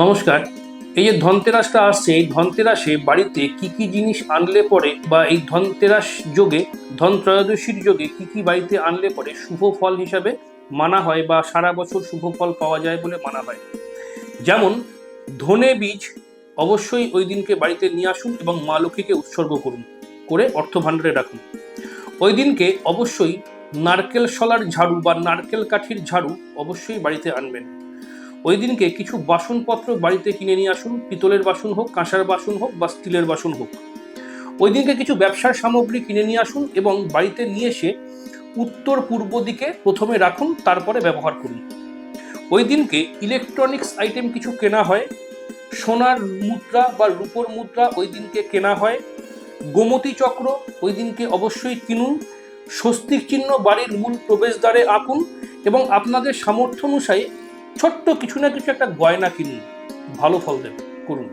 নমস্কার। এই যে ধনতেরাসটা আসছে, এই ধনতেরাসে বাড়িতে কি কি জিনিস আনলে পরে বা এই ধনতেরাস যোগে ধন ত্রয়োদশীর যোগে কি কি বাড়িতে আনলে পরে শুভ ফল হিসাবে মানা হয় বা সারা বছর শুভ ফল পাওয়া যায় বলে মানা হয়? যেমন, ধনে বীজ অবশ্যই ওই দিনকে বাড়িতে নিয়ে আসুন এবং মা লক্ষ্মীকে উৎসর্গ করুন, করে অর্থ ভাণ্ডারে রাখুন। ওই দিনকে অবশ্যই নারকেল শলার ঝাড়ু বা নারকেল কাঠির ঝাড়ু অবশ্যই বাড়িতে আনবেন। ওই দিনকে কিছু বাসনপত্র বাড়িতে কিনে নিয়ে আসুন। পিতলের বাসন হোক, কাঁসার বাসন হোক বা স্টিলের বাসন হোক। ওই দিনকে কিছু ব্যবসার সামগ্রী কিনে নিয়ে আসুন এবং বাড়িতে নিয়ে এসে উত্তর পূর্ব দিকে প্রথমে রাখুন, তারপরে ব্যবহার করুন। ওই দিনকে ইলেকট্রনিক্স আইটেম কিছু কেনা হয়। সোনার মুদ্রা বা রূপোর মুদ্রা ওই দিনকে কেনা হয়। গোমতী চক্র ওই দিনকে অবশ্যই কিনুন। স্বস্তিক চিহ্ন বাড়ির মূল প্রবেশদ্বারে আঁকুন এবং আপনাদের সামর্থ্য অনুযায়ী ছোট্ট কিছু না কিছু একটা গয়না কিনুন ভালো ফল দেবে করুন।